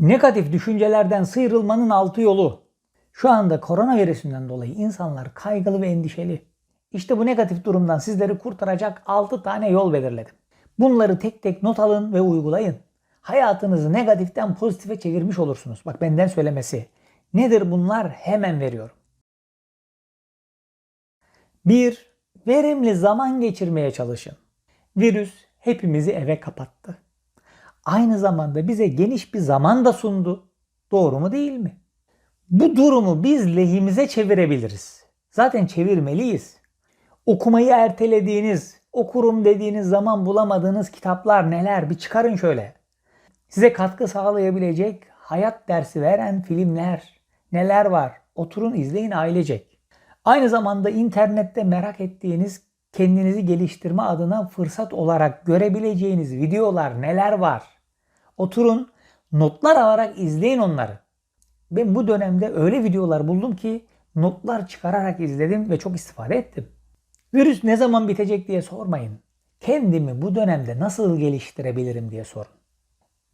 Negatif düşüncelerden sıyrılmanın altı yolu. Şu anda koronavirüsünden dolayı insanlar kaygılı ve endişeli. İşte bu negatif durumdan sizleri kurtaracak 6 tane yol belirledim. Bunları tek tek not alın ve uygulayın. Hayatınızı negatiften pozitife çevirmiş olursunuz. Bak benden söylemesi. Nedir bunlar? Hemen veriyorum. 1. Verimli zaman geçirmeye çalışın. Virüs hepimizi eve kapattı. Aynı zamanda bize geniş bir zaman da sundu. Doğru mu değil mi? Bu durumu biz lehimize çevirebiliriz. Zaten çevirmeliyiz. Okumayı ertelediğiniz, okurum dediğiniz zaman bulamadığınız kitaplar neler bir çıkarın şöyle. Size katkı sağlayabilecek hayat dersi veren filmler neler var? Oturun izleyin ailecek. Aynı zamanda internette merak ettiğiniz kendinizi geliştirme adına fırsat olarak görebileceğiniz videolar neler var? Oturun notlar alarak izleyin onları. Ben bu dönemde öyle videolar buldum ki notlar çıkararak izledim ve çok istifade ettim. Virüs ne zaman bitecek diye sormayın. Kendimi bu dönemde nasıl geliştirebilirim diye sorun.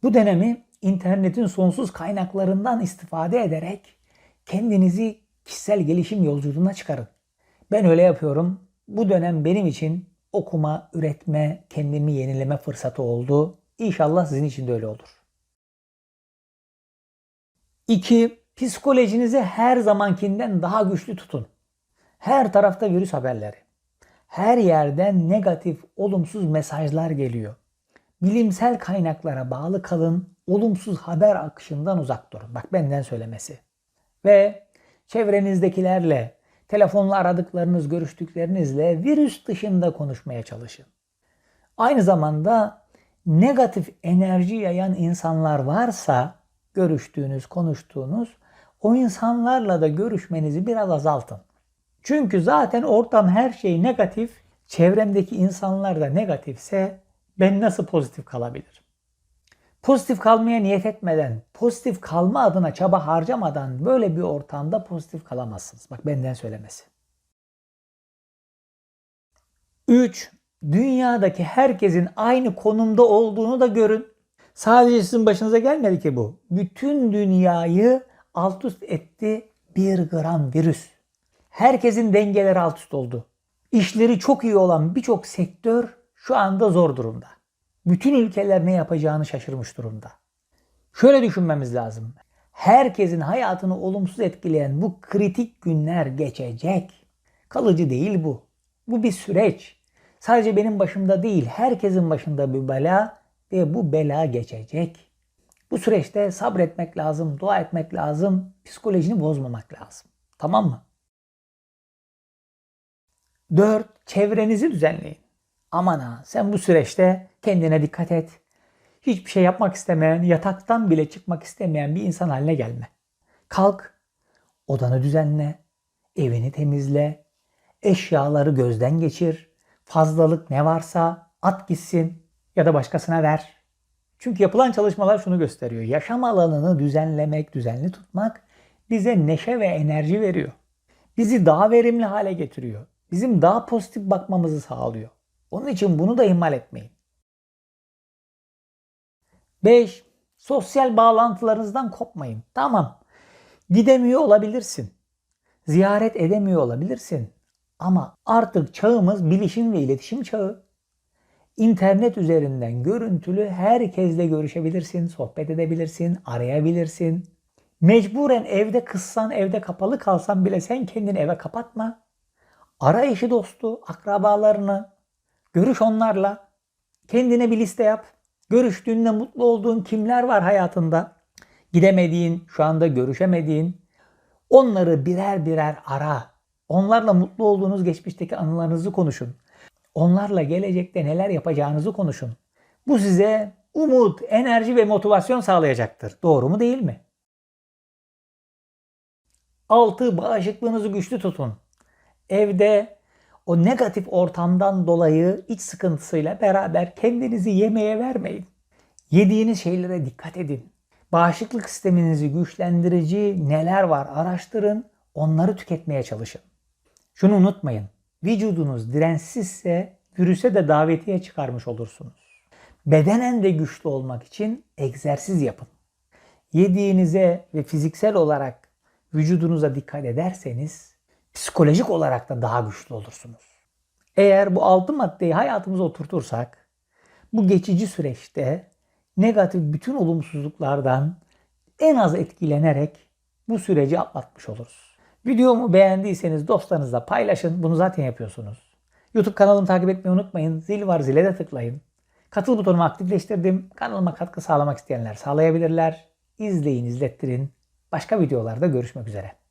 Bu dönemi internetin sonsuz kaynaklarından istifade ederek kendinizi kişisel gelişim yolculuğuna çıkarın. Ben öyle yapıyorum. Bu dönem benim için okuma, üretme, kendimi yenileme fırsatı oldu. İnşallah sizin için de öyle olur. 2. Psikolojinizi her zamankinden daha güçlü tutun. Her tarafta virüs haberleri. Her yerden negatif, olumsuz mesajlar geliyor. Bilimsel kaynaklara bağlı kalın, olumsuz haber akışından uzak durun. Bak benden söylemesi. Ve çevrenizdekilerle, telefonla aradıklarınız, görüştüklerinizle virüs dışında konuşmaya çalışın. Aynı zamanda negatif enerji yayan insanlar varsa görüştüğünüz, konuştuğunuz o insanlarla da görüşmenizi biraz azaltın. Çünkü zaten ortam her şey negatif, çevremdeki insanlar da negatifse ben nasıl pozitif kalabilirim? Pozitif kalmaya niyet etmeden, pozitif kalma adına çaba harcamadan böyle bir ortamda pozitif kalamazsınız. Bak benden söylemesi. 3. Dünyadaki herkesin aynı konumda olduğunu da görün. Sadece sizin başınıza gelmedi ki bu. Bütün dünyayı alt üst etti bir gram virüs. Herkesin dengeleri alt üst oldu. İşleri çok iyi olan birçok sektör şu anda zor durumda. Bütün ülkeler ne yapacağını şaşırmış durumda. Şöyle düşünmemiz lazım. Herkesin hayatını olumsuz etkileyen bu kritik günler geçecek. Kalıcı değil bu. Bu bir süreç. Sadece benim başımda değil, herkesin başında bir bela ve bu bela geçecek. Bu süreçte sabretmek lazım, dua etmek lazım, psikolojini bozmamak lazım. Tamam mı? 4. Çevrenizi düzenleyin. Aman ha sen bu süreçte kendine dikkat et. Hiçbir şey yapmak istemeyen, yataktan bile çıkmak istemeyen bir insan haline gelme. Kalk, odanı düzenle, evini temizle, eşyaları gözden geçir, fazlalık ne varsa at gitsin ya da başkasına ver. Çünkü yapılan çalışmalar şunu gösteriyor. Yaşam alanını düzenlemek, düzenli tutmak bize neşe ve enerji veriyor. Bizi daha verimli hale getiriyor. Bizim daha pozitif bakmamızı sağlıyor. Onun için bunu da ihmal etmeyin. 5. Sosyal bağlantılarınızdan kopmayın. Tamam. Gidemiyor olabilirsin. Ziyaret edemiyor olabilirsin. Ama artık çağımız bilişim ve iletişim çağı. İnternet üzerinden görüntülü herkesle görüşebilirsin, sohbet edebilirsin, arayabilirsin. Mecburen evde kıssan, evde kapalı kalsan bile sen kendini eve kapatma. Ara eşi dostu, akrabalarını, görüş onlarla. Kendine bir liste yap. Görüştüğünde mutlu olduğun kimler var hayatında? Gidemediğin, şu anda görüşemediğin. Onları birer birer ara. Onlarla mutlu olduğunuz geçmişteki anılarınızı konuşun. Onlarla gelecekte neler yapacağınızı konuşun. Bu size umut, enerji ve motivasyon sağlayacaktır. Doğru mu değil mi? 6. Bağışıklığınızı güçlü tutun. Evde o negatif ortamdan dolayı iç sıkıntısıyla beraber kendinizi yemeğe vermeyin. Yediğiniz şeylere dikkat edin. Bağışıklık sisteminizi güçlendirici neler var araştırın, onları tüketmeye çalışın. Şunu unutmayın. Vücudunuz dirençsizse virüse de davetiye çıkarmış olursunuz. Bedenen de güçlü olmak için egzersiz yapın. yediğinize ve fiziksel olarak vücudunuza dikkat ederseniz psikolojik olarak da daha güçlü olursunuz. Eğer bu altı maddeyi hayatımıza oturtursak bu geçici süreçte negatif bütün olumsuzluklardan en az etkilenerek bu süreci atlatmış oluruz. Videomu beğendiyseniz dostlarınızla paylaşın. Bunu zaten yapıyorsunuz. YouTube kanalımı takip etmeyi unutmayın. Zil var zile de tıklayın. Katıl butonumu aktifleştirdim. Kanalıma katkı sağlamak isteyenler sağlayabilirler. İzleyin, izlettirin. Başka videolarda görüşmek üzere.